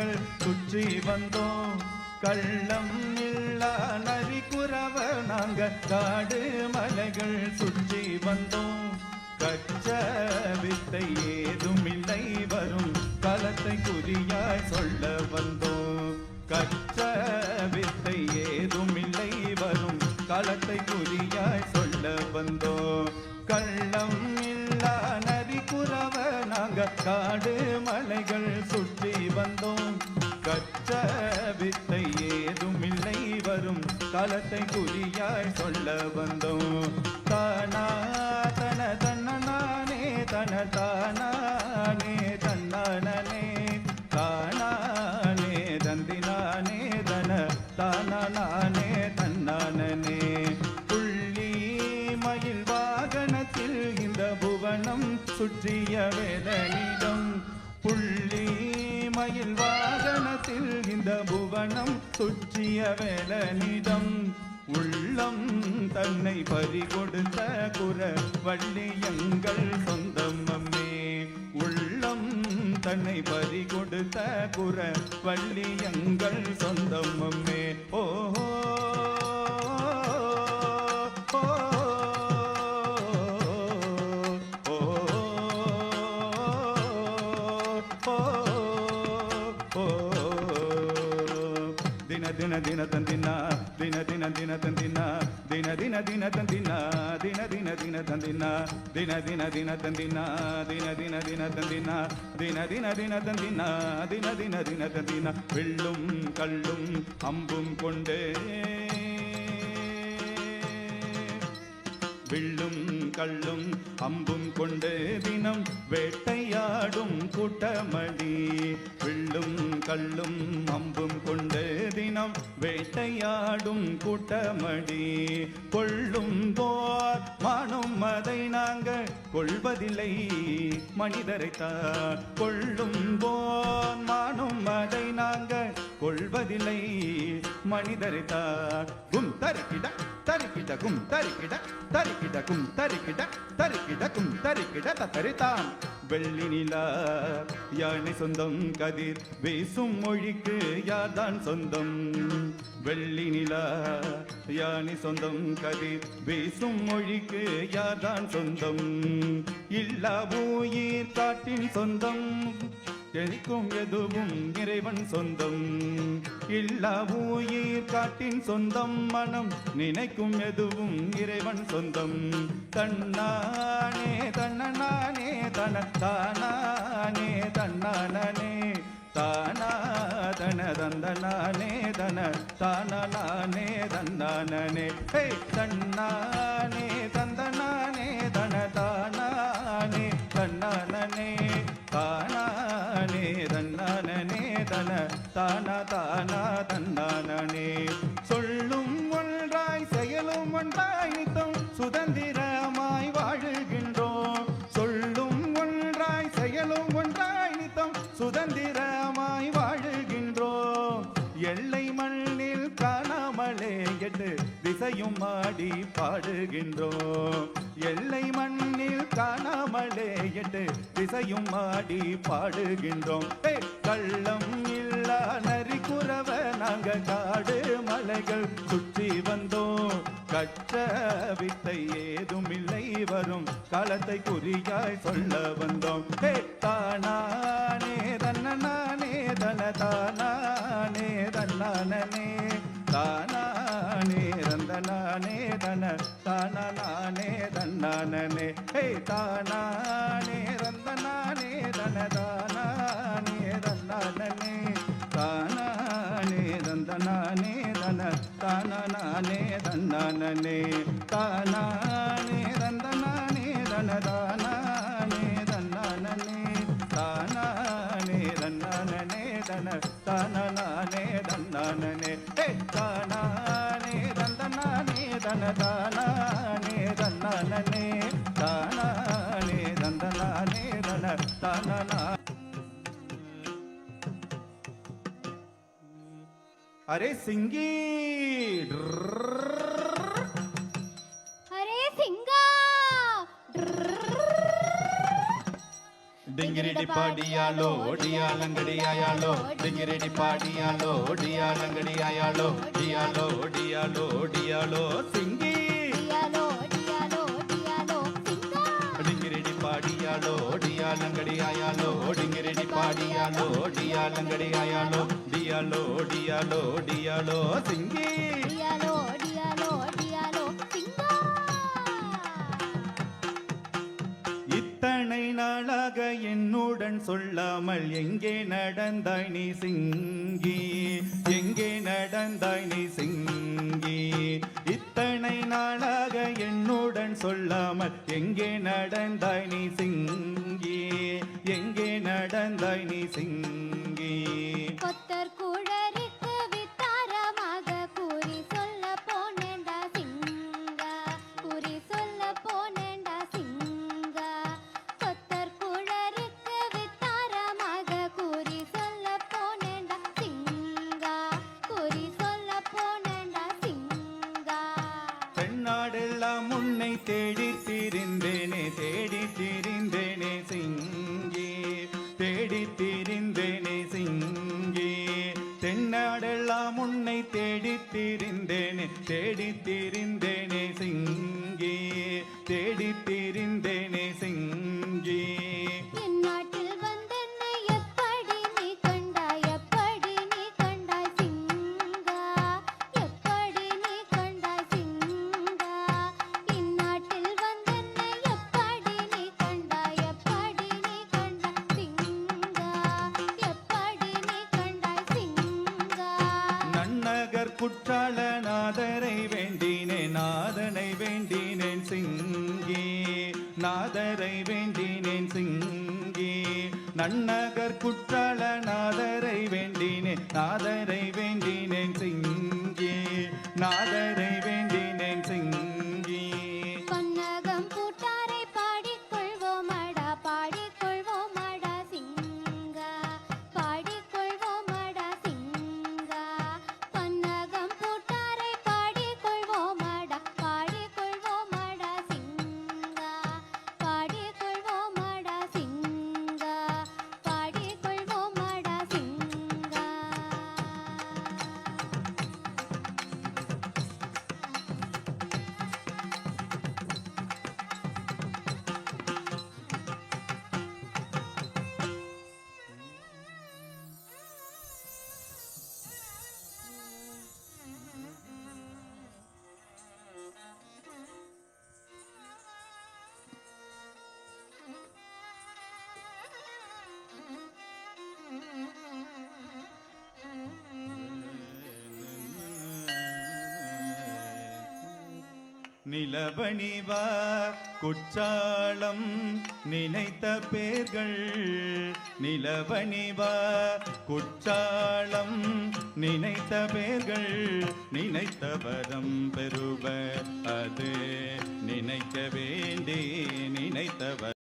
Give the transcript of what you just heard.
மலைகள் சுற்றி வந்தோம். கள்ளம் இல்லா நரி குறவ நாங்க காடு மலைகள் சுற்றி வந்தோம். கச்ச வித்தை ஏதும் இல்லை வரும் களத்தை குறியாய் சொல்ல வந்தோம். கச்ச வித்தை ஏதும் இல்லை வரும் களத்தை குறியாய் சொல்ல வந்தோம். கள்ளம் இல்லா நரி குறவ நாங்க காடு மலைகள் சுற்றி வந்தோம். கற்ற வித்தை ஏதும் இல்லை வரும் காலத்தை குறியாய் சொல்ல வந்தோம். தானா தன தன்ன தன தான மயில் வாகனத்தில் இந்த புவனம் சுற்றிய வேலனிடம் உள்ளம் தன்னை பறிகொடுத்த குர வள்ளியங்கள் சொந்தம் அம்மே உள்ளம் தன்னை பறிகொடுத்த குர வள்ளியங்கள் சொந்தம் அம்மே ஓஹோ! ದಿನ ದಿನ ತಂದಿನ ದಿನ ದಿನ ದಿನ ತಂದಿನ ದಿನ ದಿನ ದಿನ ತಂದಿನ ದಿನ ದಿನ ದಿನ ತಂದಿನ ದಿನ ದಿನ ದಿನ ತಂದಿನ ದಿನ ದಿನ ದಿನ ತಂದಿನ ದಿನ ದಿನ ದಿನ ತಂದಿನ ದಿನ ದಿನ ದಿನ ತಂದಿನ வெள்ளும் கள்ளும் அம்பும் கொண்டே வெள்ளும் கள்ளும் அம்பும் கொண்டு தினம் வேட்டையாடும் கூட்டமடி. வில்லும் கள்ளும் அம்பும் கொண்டு தினம் வேட்டையாடும் கூட்டமடி. கொள்ளும் போர் மானும் அதை நாங்கள் கொள்வதில்லை மனிதரைத்தான் கொள்ளும் போர் மானும் அதை நாங்கள் கொள்வதில்லை மனிதரைத்தான் கும் தருக்கிட தரிக்கிடகும் தரிக்கிட தரிக்கிடகும் தரிக்கிட தரிக்கிடகும் தரிக்கிட தத்தரித்தான். வெள்ளி நிலா யானை சொந்தம் கதிர் வீசும் மொழிக்கு யார்தான் சொந்தம்? வெள்ளி நிலா யானை சொந்தம் கதிர் வீசும் மொழிக்கு யார்தான் சொந்தம்? இல்லா உயிர் காட்டின் சொந்தம். எளிக்கும் எதுவும் இறைவன் சொந்தம். இல்லா உயிர் காட்டின் சொந்தம் மனம் நினைக்கும் எதுவும் இறைவன் சொந்தம். தன்னானே தன்னனானே தன தானானே தன்னானே தானா தன தந்தனானே தன தானே தன்னானே தன்னானே தன தானா தானா சொல்லும் ஒன்றாய் செயலும் ஒன்றாய் நித்தம் சுதந்திரமாய் வாழுகின்றோம். சொல்லும் ஒன்றாய் செயலும் ஒன்றாய் நித்தம் சுதந்திரமாய் வாழுகின்றோம். எல்லை மண்ணில் காணாமலே எட்டு திசையும் ஆடி பாடுகின்றோம். எல்லை மண்ணில் காணாமலே எட்டு திசையும் ஆடி பாடுகின்றோம். ஹே! கள்ளம் இல்லா நரி குறவ நாங்க காடு மலைகள் சுற்றி வந்தோம். கற்ற வித்தை ஏதும் இல்லை வரும் காலத்தை குறியாய் சொல்ல வந்தோம். ஹே தானானே தன்னனானே தன தானானே தன்னானே தானானே ரந்தனானே தன தானே தன்னானே ஹே தானானே ரந்தனானே தன தான நானே தந்த நானே தன தான நானே தந்தானே தானே தந்த நானே தன தானே தந்தானே தானே தந்தானே தன தான நானே தந்தானே தானே தந்த நானே தன தான అరే సింగి. అరే సింగా. డింగిరిడి పాడియాలో ఒడియాలంగడియాయాలో డింగిరిడి పాడియాలో ఒడియాలంగడియాయాలో డియాలో డియాలో డియాలో సింగ్. ஆயாலோ டியாலங்கடி ஆயாலோ டிங்கிரிடி பாடியாலோ டியாலங்கடி ஆயாலோ டியாலோ டியாலோ டியாலோ சிங்கி இத்தனை நாளாக என்னுடன் சொல்லாமல் எங்கே நடந்தாய் நீ சிங்கி எங்கே நடந்தாய் நீ சிங்கி? சொல்லாமல் எங்கே நடந்தாய் நீ சிங்கி? எங்கே நடந்தாய் நீ சிங்கி? கொத்தர் குழறிக்கு நாடெல்லாம் உன்னை தேடி திரிந்தேனே தேடி திரிந்தேனே சிங்கே. தேடி திரிந்தேனே சிங்கி. தென்னாடெல்லாம் உன்னை தேடி திரிந்தேனே தேடி திரிந்தேனே நன்னகர் குற்றால நாதரை வேண்டினேன் நாதனை வேண்டினேன் சிங்கே. நாதரை வேண்டினேன் சிங்கே. நன்னகர் குற்றால நாதரை வேண்டினேன் நாதரை வேண்டினேன் சிங்கே. நாதரை நிலவணிவா குற்றாலம் நினைத்த பேர்கள். நிலவணிவா குற்றாலம் நினைத்த பேர்கள். நினைத்த வரம் பெறுவ அது நினைக்க வேண்டே நினைத்தவர்.